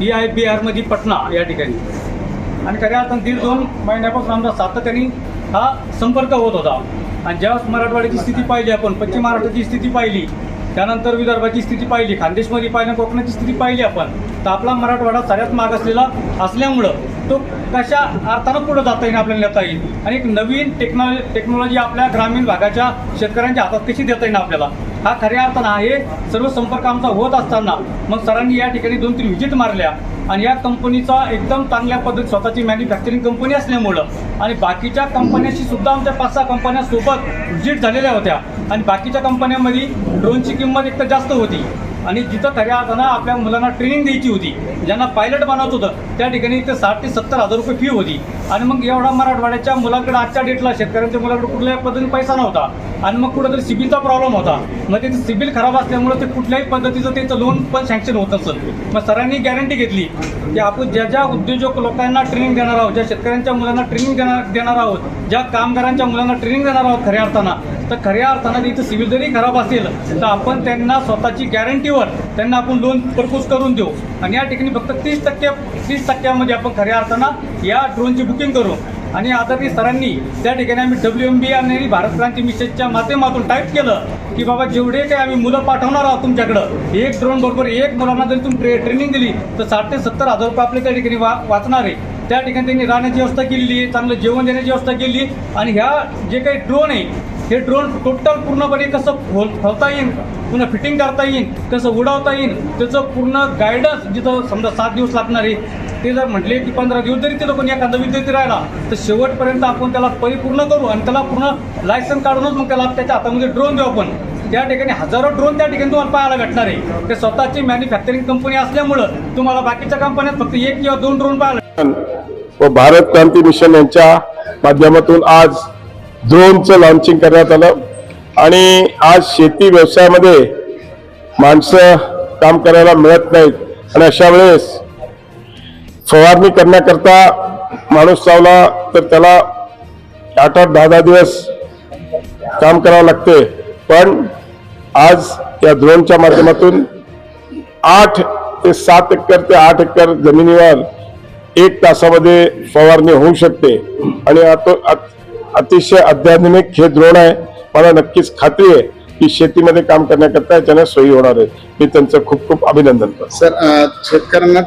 ही I बिहारमध्ये पटना या ठिकाणी. आणि खऱ्या अर्थानं दीड दोन महिन्यापासून आमचा सातत्याने हा संपर्क होत होता. आणि ज्यावेळेस मराठवाड्याची स्थिती पाहिली आपण पश्चिम महाराष्ट्राची स्थिती पाहिली त्यानंतर विदर्भाची स्थिती पाहिली खानदेशमध्ये पाहिली कोकणाची स्थिती पाहिली आपण. तर आपला मराठवाडा सगळ्यात माग असलेला असल्यामुळं तो कशा अर्थानं पुढे जाता येईल आपल्याला नेता येईल? आणि एक नवीन टेक्नॉलॉजी टेक्नॉलॉजी आपल्या ग्रामीण भागाच्या शेतकऱ्यांच्या हातात कशी देता येईल आपल्याला? हा खऱ्या अर्थानं आहे. सर्व संपर्क आमचा होत असताना मग सरांनी या ठिकाणी दोन तीन व्हिजिट मारल्या. आणि या कंपनीचा एकदम चांगल्या पद्धत स्वतःची मॅन्युफॅक्चरिंग कंपनी असल्यामुळं आणि बाकीच्या कंपन्याशी सुद्धा आमच्या पाच सहा कंपन्या सोबत व्हिजिट झालेल्या होत्या. आणि बाकीच्या कंपन्यांमध्ये ड्रोनची किंमत एकतर जास्त होती. आणि जिथं खऱ्या अर्थानं आपल्या मुलांना ट्रेनिंग द्यायची होती ज्यांना पायलट बनवत होतं त्या ठिकाणी ते साठ ते सत्तर हजार रुपये फी होती. आणि मग एवढा मराठवाड्याच्या मुलाकडे आजच्या डेटला शेतकऱ्यांच्या मुलाकडे कुठल्याही पद्धतीने पैसा नव्हता. आणि मग कुठंतरी सिबिलचा प्रॉब्लेम होता. मग ते सिबिल खराब असल्यामुळे ते कुठल्याही पद्धतीचं त्याचं लोन पण सँक्शन होत नसेल मग सरांनी गॅरंटी घेतली की आपण ज्या ज्या उद्योजक लोकांना ट्रेनिंग देणार आहोत ज्या शेतकऱ्यांच्या मुलांना ट्रेनिंग देणार देणार आहोत ज्या कामगारांच्या मुलांना ट्रेनिंग देणार आहोत खऱ्या अर्थानं तर खऱ्या अर्थानं तिथं सिव्हिल जरी खराब असेल तर आपण त्यांना स्वतःची गॅरंटीवर त्यांना आपण लोन प्रपोज करून देऊ. आणि या ठिकाणी फक्त तीस टक्के तीस टक्क्यामध्ये आपण खऱ्या अर्थानं या ड्रोनची बुकिंग करू. आणि आदरणीय सरांनी त्या ठिकाणी आम्ही डब्ल्यू एम बी आणि भारत क्रांती मिशनच्या माध्यमातून टाईप केलं की बाबा जेवढे काही आम्ही मुलं पाठवणार आहोत तुमच्याकडं एक ड्रोन बरोबर एक मुलांना जरी तुम्ही ट्रे ट्रेनिंग दिली तर साठ ते सत्तर हजार रुपये आपल्या त्या ठिकाणी वा वाचणार आहे. त्या ठिकाणी त्यांनी राहण्याची व्यवस्था केलेली आहे चांगलं जेवण देण्याची व्यवस्था केली आणि ह्या जे काही ड्रोन आहे हे ड्रोन टोटल पूर्णपणे कसं खोल खोलता येईल पुन्हा फिटिंग करता येईल कसं उडवता येईल त्याचं पूर्ण गायडन्स जिथं समजा सात दिवस लागणार आहे ते जर म्हटले की पंधरा दिवस जरी तिथं कोणी एखादा विद्यार्थी राहिला तर शेवटपर्यंत आपण त्याला परिपूर्ण करू आणि त्याला पूर्ण लायसन काढूनच मग त्याला त्याच्या हातामध्ये ड्रोन देऊ आपण. त्या ठिकाणी हजारो ड्रोन त्या ठिकाणी तुम्हाला पाहायला भेटणार आहे. ते स्वतःची मॅन्युफॅक्चरिंग कंपनी असल्यामुळं तुम्हाला बाकीच्या कंपन्यात फक्त एक किंवा दोन ड्रोन पाहायला व भारत क्रांती मिशन यांच्या माध्यमातून आज ड्रोनचं लॉन्चिंग करण्यात आलं. आणि आज शेती व्यवसायामध्ये माणसं काम करायला मिळत नाहीत. आणि अशा वेळेस फवारणी करण्याकरता माणूस चावला तर त्याला आठ आठ दहा दहा दिवस काम करावं लागते. पण आज या ड्रोनच्या माध्यमातून आठ ते सात एकर ते आठ एकर जमिनीवर एक तासामध्ये फवारणी होऊ शकते. आणि आता अतिशय अत्याधुनिक हे द्रोण आहे. मला नक्कीच खात्री आहे की शेतीमध्ये काम करण्याकरता त्यांना सोयी होणार आहे मी त्यांचं खूप खूप अभिनंदन करतो. सर शेतकऱ्यांना